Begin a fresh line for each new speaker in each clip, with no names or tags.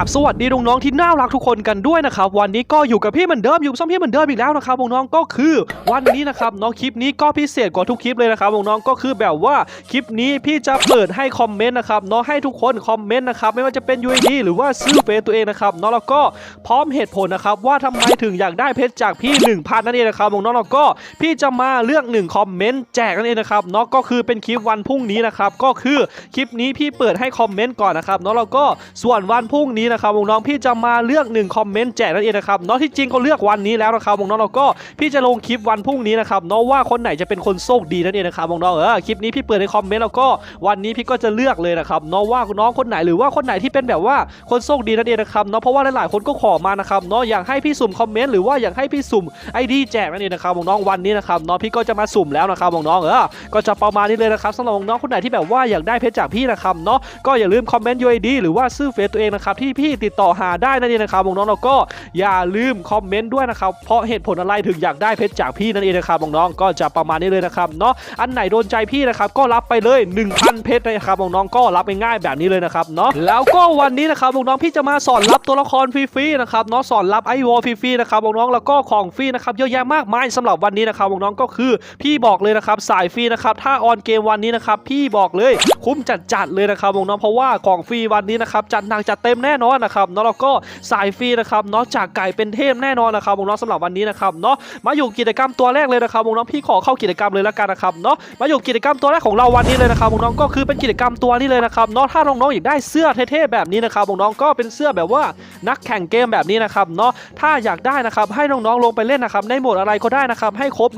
ราบสวัสดีน้องๆที่น่ารักทุกคนกันด้วยนะครับ วันนี้ก็อยู่กับพี่เหมือนเดิมอยู่กับซ่อมพี่เหมือนเดิมอีกแล้วนะครับน้องก็คือวันนี้นะครับน้องคลิปนี้ก็พิเศษกว่าทุกคลิปเลยนะครับน้องก็คือแบบว่าคลิปนี้พี่จะเปิดให้คอมเมนต์นะครับเนาะให้ทุกคนคอมเมนต์นะครับไม่ว่าจะเป็น UID หรือว่าซื้อเฟซตัวเองนะครับเนาะแล้วก็พร้อมเหตุผลนะครับว่าทำไมถึงอยากได้เพชรจากพี่1,000นั่นเองนะครับน้องแล้วก็พี่จะมาเลือกหนึ่งคอมเมนต์แจกนั่นเองนะครับเนาะก็คือเป็นคลิปวันพรุ่งนี้นะครับก็คือคลิปนี้พี่เปิดให้คอมเมนต์ก่อนนะครับเนาะแล้วก็ส่วนวันพรุ่งนี้นะครับวงน้องพี่จะมาเลือกหนึ่งคอมเมนต์แจกนั่นเองนะครับเนาะที่จริงก็เลือกวันนี้แล้วนะครับวงน้องๆแล้วก็พี่จะลงคลิปวันพรุ่งนี้นะครับเนาะว่าคนไหนจะเป็นคนโชคดีนั่นเองนะครับวงน้องเออคลิปนี้พี่เปิดในคอมเมนต์แล้วก็วันนี้พี่ก็จะเลือกเลยนะครับเนาะว่าน้องคนไหนหรือว่าคนไหนที่เป็นแบบว่าคนโชคดีนั่นเองนะครับเนาะเพราะว่าหลายๆคนก็ขอมานะครับเนาะอยากให้พี่สุ่มคอมเมนต์หรือว่าอยากให้พี่สุ่มไอดีแจกนั่นเองนะครับน้องวันนี้นะครับเนาะพี่ก็จะมาสุ่มแล้วนะครับน้องเออก็จะประมาณนี้เลยนะครับสำหรับน้องคนไหนที่แบบว่าอยากได้เพชรจากพี่นะครับเนาะก็อย่าลืมคอมเมนต์ UID หรือว่าซื้อเฟซตัวเองนะครับที่พี่ติดต่อหาได้นั่นเองนะครับน้องๆแล้วก็อย่าลืมคอมเมนต์ด้วยนะครับเพราะเหตุผลอะไรถึงอยากได้เพชรจากพี่นั่นเองนะครับน้องๆก็จะประมาณนี้เลยนะครับเนาะอันไหนโดนใจพี่นะครับก็รับไปเลย 1,000 เพชรนะครับน้องๆก็รับง่ายๆแบบนี้เลยนะครับเนาะแล้วก็วันนี้นะครับน้องๆพี่จะมาสอนรับตัวละครฟรีๆนะครับเนาะสอนรับไอวอลฟรีๆนะครับน้องๆแล้วก็ของฟรีนะครับเยอะแยะมากมายสำหรับวันนี้นะครับน้องๆก็คือพี่บอกเลยนะครับสายฟรีนะครับถ้าออนเกมวันนี้นะครับพี่บอกเลยคุ้มจัดๆเลยนะครับน้องๆเพราะว่าของฟรีวันนี้นะครับจัดหนักจัดเต็มแน่นอนนะครับเนาะแล้วก็สายฟรีนะครับเนาะจากไก่เป็นเทพแน่นอนนะครับวงน้องสำหรับวันนี้นะครับเนาะมาอยู่กิจกรรมตัวแรกเลยนะครับวงน้องพี่ขอเข้ากิจกรรมเลยละกันนะครับเนาะมาอยู่กิจกรรมตัวแรกของเราวันนี้เลยนะครับวงน้องก็คือเป็นกิจกรรมตัวนี้เลยนะครับเนาะถ้าน้องๆอยากได้เสื้อเท่ๆแบบนี้นะครับวงน้องก็เป็นเสื้อแบบว่านักแข่งเกมแบบนี้นะครับเนาะถ้าอยากได้นะครับให้น้องๆลงไปเล่นนะครับในโหมดอะไรก็ได้นะครับให้ครบ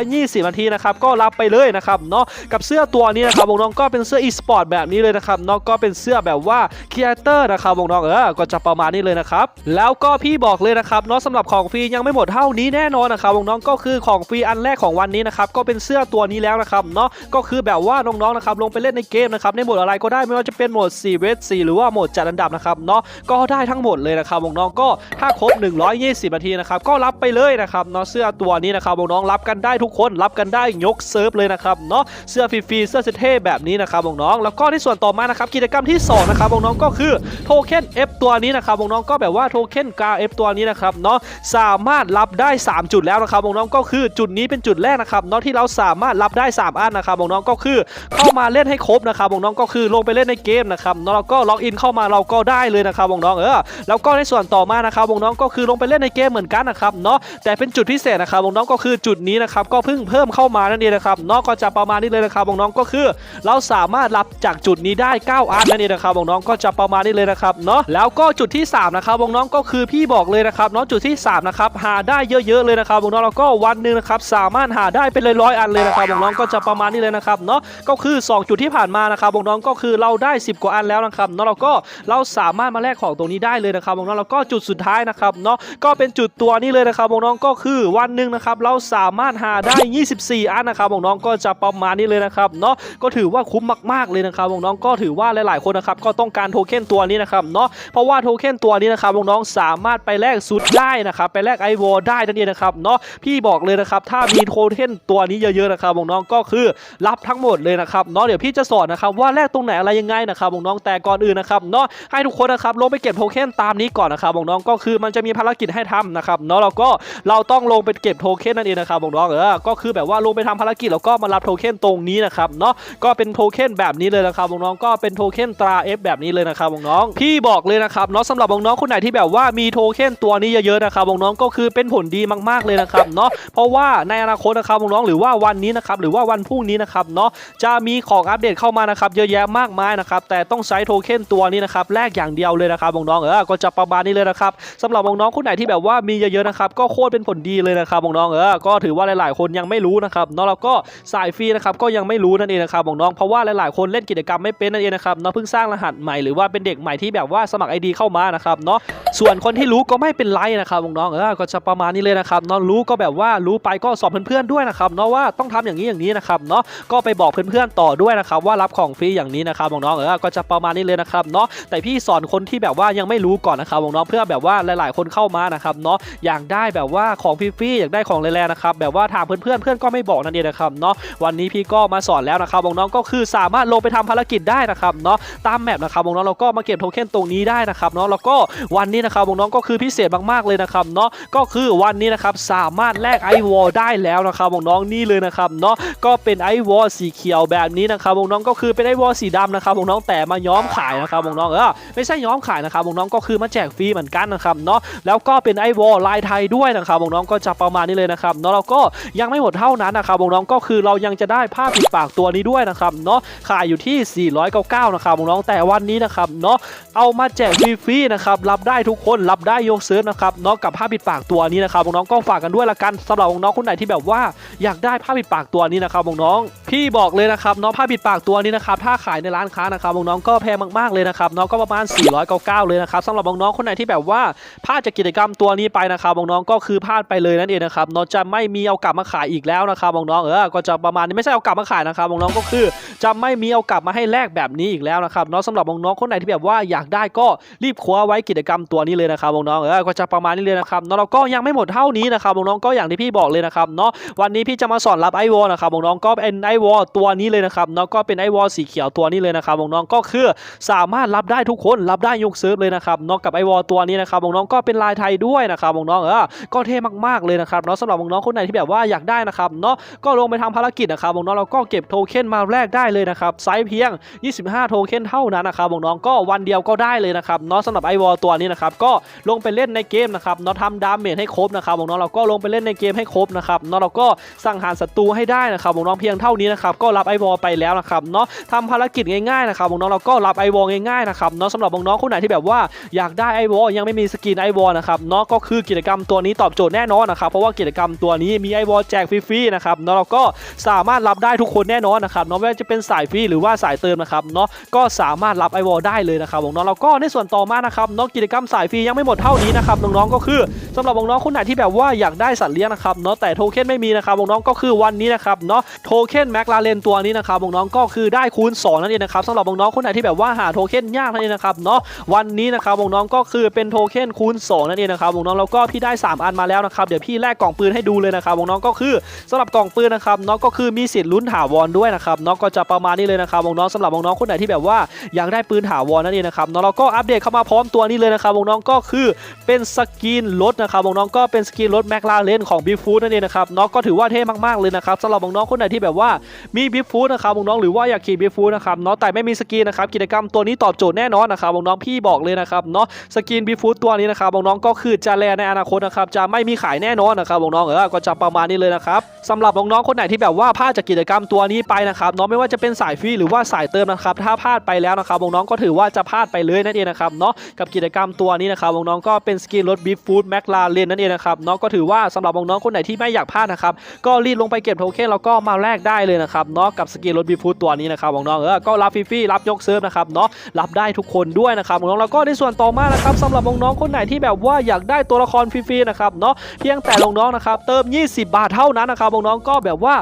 120นาทีนะครับก็รับไปเลยนะครับเนาะกับเสื้อตัวนี้นะครับน้องก็เป็นเสื้อ e-sport แบบนี้เลยนะครับเนาะก็เป็นเสื้อแบบว่าครีเอเตอร์นะครับน้องเออก็จะประมาณนี้เลยนะครับ แล้วก็พี่บอกเลยนะครับเนาะสำหรับของฟรียังไม่หมดเท่านี้แน่นอนนะครับน้องๆก็คือของฟรีอันแรกของวันนี้นะครับก็เป็นเสื้อตัวนี้แล้วนะครับเนาะก็คือแบบว่าน้องๆนะครับลงไปเล่นในเกมนะครับในโหมดอะไรก็ได้ไม่ว่าจะเป็นโหมด4เวท4หรือว่าโหมดจัดอันดับนะครับเนาะก็ได้ทั้งหมดเลยนะครับน้องๆก็ถ้าครบ 120นาทีนะครับก็รับไปเลยนะครับเนาะเสื้อตัวนี้นะครับน้องๆรับกันได้ทุกคนรับกันได้ยกเซิร์ฟเลยนะครับเนาะเสื้อฟรีๆเสื้อเท่แบบนี้นะครับน้องๆแล้วก็ในส่วนต่อมานะครับกิจกรรมที่สองนะครับน้องๆก็คือโทเค็น F ตัวนี้นะครับน้องๆก็แบบว่าโทเค็นกา F ตัวนี้นะครับเนาะสามารถรับได้ 3 จุดแล้วนะครับน้องๆก็คือจุดนี้เป็นจุดแรกนะครับเนาะที่เราสามารถรับได้ 3 อันนะครับน้องๆก็คือเข้ามาเล่นให้ครบนะครับน้องๆก็คือลงไปเล่นในเกมนะครับเนาะแล้วก็ล็อกอินเข้ามาเราก็ได้เลยนะครับน้องๆเออแล้วก็ในส่วนต่อมานะครับน้องๆก็คือลงไปเล่นในเกมเหมือนกันนะครับเนาะแต่เป็นจุดพิเศษนะครับน้องๆก็คือจุดนี้นะครับก็เพิ่งเพิ่มเข้ามานั่นเองนะครับเนาะก็จะประมาณนี้เลยนะครับน้องๆก็คือ เราสามารถรับจากจุดนี้ได้ 9 อันนั่นเองนะครับน้องๆก็จะประมาณนี้เลยนะครับเนาะแล้วก็จุดที่3นะครับวงน้องก็คือพี่บอกเลยนะครับเนาะจุดที่3นะครับหาได้เยอะๆเลยนะครับวงน้องแล้วก็วันหนึ่งนะครับสามารถหาได้เป็นร้อยๆอันเลยนะครับวงน้องก็จะประมาณนี้เลยนะครับเนาะก็คือ 2 จุดที่ผ่านมานะครับวงน้องก็คือเราได้ 10 กว่าอันแล้วนะครับเนาะแล้วก็เราสามารถมาแลกของตรงนี้ได้เลยนะครับวงน้องแล้วก็จุดสุดท้ายนะครับเนาะก็เป็นจุดตัวนี้เลยนะครับวงน้องก็คือวันหนึ่งนะครับเราสามารถหาได้ 24 อันนะครับวงน้องก็จะประมาณนี้เลยนะครับเนาะก็ถือว่าคุ้มมากๆเลยนะครับน้องก็ถือว่าหลายๆคนนะครับก็ต้องการโทเค็นตัวนี้นะครับเนาะเพราะว่าโทเค็นตัวนี้นะครับน้องๆสามารถไปแลกซุดได้นะครับไปแลกไอวอลได้นั่นเองนะครับเนาะพี่บอกเลยนะครับถ้ามีโทเค็นตัวนี้เยอะๆนะครับน้องๆก็คือรับทั้งหมดเลยนะครับเนาะเดี๋ยวพี่จะสอนนะครับว่าแลกตรงไหนอะไรยังไงนะครับน้องๆแต่ก่อนอื่นนะครับเนาะให้ทุกคนนะครับลงไปเก็บโทเค็นตามนี้ก่อนนะครับน้องๆก็คือมันจะมีภารกิจให้ทำนะครับเนาะแล้วก็เราต้องลงไปเก็บโทเค็นนั่นเองนะครับน้องๆเออก็คือแบบว่าลงไปทำภารกิจแล้วก็มารับโทเค็นตรงนี้นะครับเนาะก็เป็นโทเค็นแบบนี้เลยนะครับน้องๆก็เป็นโทเค็นตรา F แบบนี้เลยนะครับน้องๆพี่บอกเลยนะครับเนาะสำหรับน้องๆคนไหนที่แบบว่ามีโทเค็นตัวนี้เยอะๆนะครับน้องๆก็คือเป็นผลดีมากๆเลยนะครับเนาะเพราะว่าในอนาคตนะครับน้องๆหรือว่าวันนี้นะครับหรือว่าวันพรุ่งนี้นะครับเนาะจะมีของอัปเดตเข้ามานะครับเยอะแยะมากมายนะครับแต่ต้องใช้โทเค็นตัวนี้นะครับแลกอย่างเดียวเลยนะครับน้องๆเออก็จะประมาณนี้เลยนะครับสำหรับน้องๆคนไหนที่แบบว่ามีเยอะๆนะครับก็โคตรเป็นผลดีเลยนะครับน้องๆเออก็ถือว่าหลายๆคนยังไม่รู้นะครับเนาะแล้วก็สายฟรีนะครับก็ยังไม่รู้นั่นเองนะครับน้องๆเพราะว่าหลายๆคนเล่นกิจกรรมไม่เป็นนั่นเองนะครับเนาะเพิ่งสร้างรหัสใหม่หรือว่าเป็นเด็กใหม่ที่แบบว่าสมัคร ID เข้ามานะครับเนาะส่วนคนที่รู้ก็ไม่เป็นไรนะครับน้องๆเออก็จะประมาณนี้เลยนะครับเนาะรู้ก็แบบว่ารู้ไปก็สอบเพื่อนๆด้วยนะครับเนาะว่าต้องทำอย่างนี้อย่างนี้นะครับเนาะก็ไปบอกเพื่อนๆต่อด้วยนะครับว่ารับของฟรีอย่างนี้นะครับน้องๆเออก็จะประมาณนี้เลยนะครับเนาะแต่พี่สอนคนที่แบบว่ายังไม่รู้ก่อนนะครับน้องเพื่อแบบว่าหลายๆ คนเข้ามานะครับเนาะอยากได้แบบว่าของฟรีๆอยากได้ของแรงๆนะครับแบบว่าถามเพื่อนๆเพื่อนก็ไม่บอกนั่นเองนะครับเนาะวันนี้พี่ก็มาสอนแล้วนะครับน้องๆก็คือสามารถลงไปทำภารกิจได้นะครับเนาะตามแมปนะครับน้องเราก็มาเก็บโทเค็นตรงนี้ได้นะครับเนาะแล้วก็วันนี้นะครับน้องก็คือพิเศษมากๆเลยนะครับเนาะก็คือวันนี้นะครับสามารถแลกไอวอลได้แล้วนะครับน้องนี่เลยนะครับเนาะก็เป็นไอวอลสีเขียวแบบนี้นะครับน้องก็คือเป็นไอวอลสีดำนะครับน้องแต่มาย้อมขายนะครับน้องเออไม่ใช่ย้อมขายนะครับน้องก็คือมาแจกฟรีเหมือนกันนะครับเนาะแล้วก็เป็นไอวอลลายไทยด้วยนะครับน้องก็จะประมาณนี้เลยนะครับเนาะแล้วก็ยังไม่หมดเท่านั้นนะครับน้องก็คือเรายังจะได้ผ้าปิดปากตัวนี้ด้วยนะครับเนาะขายอยู่ที่ 499นะครับน้องแต่วันนี้นะครับเนาะเอามาแจจกฟรีๆนะครับรับได้ทุกคนรับได้ยกเซิร์ฟนะครับนาะกับผ้าปิดปากตัวนี้นะครับน้องก็ฝากกันด้วยละกันสำหรับน้องคนไหนที่แบบว่าอยากได้ผ้าปิดปากตัวนี้นะครับน้องพี่บอกเลยนะครับเนาะผ้าปิดปากตัวนี้นะครับถ้าขายในร้านค้านะครับน้องก็แพงมากๆเลยนะครับเนาะก็ประมาณ 499 เลยนะครับสำหรับน้องคนไหนที่แบบว่าพลาดจากกิจกรรมตัวนี้ไปนะครับน้องก็คือพลาดไปเลยนั่นเองนะครับเนาะจะไม่มีเอากลับมาขายอีกแล้วนะครับน้องเออก็จะประมาณนี้ไม่ใช่เอากลับมาขายนะครับน้องก็คือจะไม่มีเอากลับมาให้แลกแบบนี้อีกแล้วนะครับเนาะสำหรับน้องคนไหนที่แบบว่าอยากได้ก็รีบคว้าไว้กิจกรรมตัวนี้เลยนะครับน้องๆเออก็จะประมาณนี้เลยนะครับเนาะเราก็ยังไม่หมดเท่านี้นะครับน้องๆก็อย่างที่พี่บอกเลยนะครับเนาะวันนี้พี่จะมาสอนรับไอวอลนะครับน้องๆก็เป็นไอวอลตัวนี้เลยนะครับเนาะก็เป็นไอวอลสีเขียวตัวนี้เลยนะครับน้องๆก็คือสามารถรับได้ทุกคนรับได้ยกเซิร์ฟเลยนะครับเนาะกับไอวอลตัวนี้นะครับน้องๆก็เป็นลายไทยด้วยนะครับน้องๆเออก็เท่มากๆเลยนะครับเนาะสำหรับน้องๆคนไหนที่แบบว่าอยากได้นะครับเนาะก็ลงไปทำภารกิจนะครับน้องๆเราก็เก็บโทเค็นมาแลกได้เลยนะครับไซส์เพียง 25 โทเค็นเท่านั้นนะครับน้องๆก็วันเดียวก็ได้เลยนะครับเนาะสำหรับไอวอลตัวนี้นะครับก็ลงไปเล่นในเกมนะครับเนาะทำดาเมจให้ครบนะครับน้องเราก็ลงไปเล่นในเกมให้ครบนะครับเนาะเราก็สังหารศัตรูให้ได้นะครับน้องเพียงเท่านี้นะครับก็รับไอวอลไปแล้วนะครับเนาะทำภารกิจง่ายๆนะครับน้องเราก็รับไอวอลง่ายๆนะครับเนาะสำหรับน้องคนไหนที่แบบว่าอยากได้ไอวอลยังไม่มีสกินไอวอลนะครับเนาะก็คือกิจกรรมตัวนี้ตอบโจทย์แน่นอนนะครับเพราะว่ากิจกรรมตัวนี้มีไอวอลแจกฟรีๆนะครับเนาะเราก็สามารถรับได้ทุกคนแน่นอนนะครับเนาะไม่ว่าจะเป็นสายฟรีหรือว่าสายเติมนะครับเนาะก็สามารถรับไอวอลได้เลยนะครับน้องเราก็ในส่วนต่อมานะครับนาะกิจกรรมสายฟรียังไม่หมดเท่านี้นะครับน้องๆก็คือสำหรับน้องๆคนไหนที่แบบว่าอยากได้สัตว์เลี้ยงนะครับเนาะแต่โทเค็นไม่มีนะครับน้องๆก็คือวันนี้นะครับเนาะโทเค็นแม็กลาเรนตัวนี้นะครับน้องๆก็คือได้คูณ2นั่นเองนะครับสำหรับน้องๆคนไหนที่แบบว่าหาโทเค็นยากนั่นเองนะครับเนาะวันนี้นะครับน้องๆก็คือเป็นโทเค็นคูณ2นั่นเองนะครับน้องๆแล้วก็พี่ได้ 3 อันมาแล้วนะครับเดี๋ยวพี่แลกกล่องปืนให้ดูเลยนะครับน้องๆก็คือสำหรับกล่องปืนนะครับเนาะก็คือมีสิทธิ์ลุ้นถาวรด้วยนะครับเนาะก็จะประมาณนี้เลยนะครับน้องๆสำหรับน้องๆคนไหนที่แบบว่าอยากได้ปืนถาวรนั่นเองนะครับเนาะเราก็อัปเดตเข้ามาพร้อมตัวนี้เลยนะครับวงน้องก็คือเป็นสกินรถนะครับวงน้องก็เป็นสกินรถแมคลาเรนของบีฟูดนั่นเองนะครับเนาะก็ถือว่าเท่มากๆเลยนะครับสำหรับวงน้องคนไหนที่แบบว่ามีบีฟูดนะครับวงน้องหรือว่าอยากขี่บีฟูดนะครับเนาะแต่ไม่มีสกินนะครับกิจกรรมตัวนี้ตอบโจทย์แน่นอนนะครับวงน้องพี่บอกเลยนะครับเนาะสกินบีฟูดตัวนี้นะครับวงน้องก็คือจะแลในอนาคตนะครับจะไม่มีขายแน่นอนนะครับวงน้องเออก็จะประมาณนี้เลยนะครับสำหรับน้องๆคนไหนที่แบบว่าพลาดจากกิจกรรมตัวนี้ไปนะครับเนาะไม่ว่าจะเป็นสายฟรีหรือว่าสายเติมนะครับถ้าพลาดไปแล้วนะครับน้องก็ถือว่าจะพลาดไปเลยนั่นเองนะครับเนาะกับกิจกรรมตัวนี้นะครับน้องๆก็เป็นสกินรถบีฟฟูดแมคลาเรนนั่นเองนะครับเนาะก็ถือว่าสำหรับน้องๆคนไหนที่ไม่อยากพลาดนะครับก็รีบลงไปเก็บโทเค็นแล้วก็มาแลกได้เลยนะครับเนาะกับสกินรถบีฟูดตัวนี้นะครับน้องๆเออก็รับฟรีๆรับยกเซิร์ฟนะครับเนาะรับได้ทุกคนด้วยนะครับน้องๆแล้วก็ในส่วนต่อมานะครับสำหรับน้องๆคนไหนที่แบบว่าอยากได้ตัวละครฟรีๆนะครับเนาะเพียงแต่น้องๆนะครับเติม 20 บาทเท่านั้นนะครับน้องๆก็แบบว่า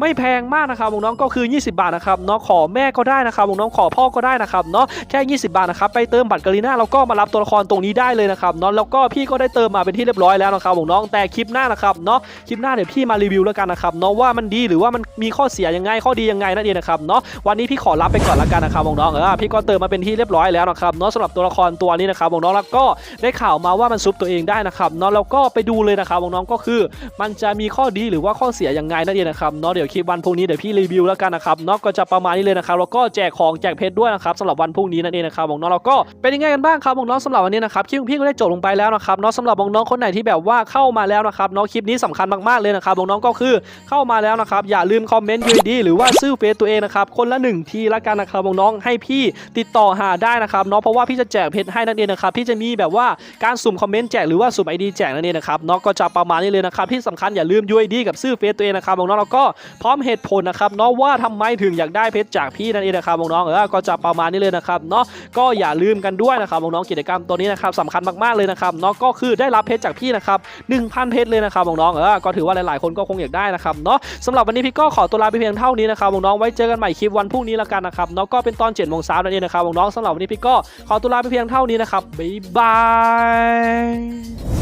ไม่แพงมากนะครับน้องก็คือ 20 บาทนะครับเนาะขอแม่ก็ได้นะครับน้องขอพ่อก็ได้นะครับเนาะแค่ 20 บาทนะครับไปเติมบัตรกาลีน่าแล้วก็มารับตัวละครตรงนี้ได้เลยนะครับเนาะแล้วก็พี่ก็ได้เติมมาเป็นที่เรียบร้อยแล้วนะครับน้องแต่คลิปหน้านะครับเนาะคลิปหน้าเดี๋ยวพี่มารีวิวแล้วกันนะครับเนาะว่ามันดีหรือว่ามันมีข้อเสียยังไงข้อดียังไงนั่นเองนะครับเนาะวันนี้พี่ขอรับไปก่อนละกันนะครับน้องเออพี่ก็เติมมาเป็นที่เรียบร้อยแล้วนะครับเนาะสำหรับตัวละครตัวนี้นะครับน้องแล้วก็ได้ข่าวมาว่ามันซุปตัวเองได้นะครับเนาะแล้วก็ไปดูเลยนะครับน้องก็คือ มันจะมีข้อดีหรือว่าข้อเสียยังไงนั่นเองนะครับเนาะเดี๋ยวคลิปวันพรุ่งนี้เดี๋ยวพี่รีวิวแล้วกันนะครับนาะก็จะประมาณนี้เลยนะครับแล้วก็แจกของแจกเพชรด้วยนะครับสำหรับวันพรุ่งนี้นั่นเองนะครับน้องๆแล้วก็เป็นยังไงกันบ้างครับน้องสำหรับวันนี้นะครับคลิปพี่ก็ได้จบลงไปแล้วนะครับเนาะสำหรับน้องคนไหนที่แบบว่าเข้ามาแล้วนะครับเนาะคลิปนี้สำคัญมากๆเลยนะครับน้องก็คือเข้ามาแล้วนะครับอย่าลืมคอมเมนต์ยูดีหรือว่าซื้อเฟซตัวเองนะครับคนละหนึ่งทีละกันนะครับน้องให้พี่ติดต่อหาได้นะครับเนาะเพราะว่าพี่จะแจกเพชรให้นั่นเองนะครับพี่จะมีแบบว่าการสุ่มคอมเมนต์แจกหรือว่าสุ่มไอดีแจกนั่นเองนะครับเนาะก็จะประมาณนี้เลยนะครับที่สำคัญอย่าลืม UID กับชื่อเฟซตัวเองนะครับน้องๆแล้วก็พร้อมเหตุผลนะครับเนาะว่าทำไมถึงอยากได้เพชรจากพี่นั่นเองนะครับน้องๆเออก็จะประมาณนี้เลยนะครับเนาะก็อย่าลืมกันด้วยนะครับน้องๆกิจกรรมตัวนี้นะครับสำคัญมากๆเลยนะครับเนาะก็คือได้รับเพชรจากพี่นะครับ1,000 เพชรเลยนะครับน้องๆเออก็ถือว่าหลายๆคนก็คงอยากได้นะครับเนาะสำหรับวันนี้พี่ก็ขอตัวลาไปเพียงเท่านี้นะครับน้องๆไว้เจอกันใหม่คลิปวันพรุ่งนี้ละกันนะครับเนาะก็เป็นตอน7จ็ดโมงเช้านั่นเองนะครับน้องๆสำหรับวันนี้พี่ก็ขอตัวลาไปเพียงเท่านี้นะครับบ๊ายบาย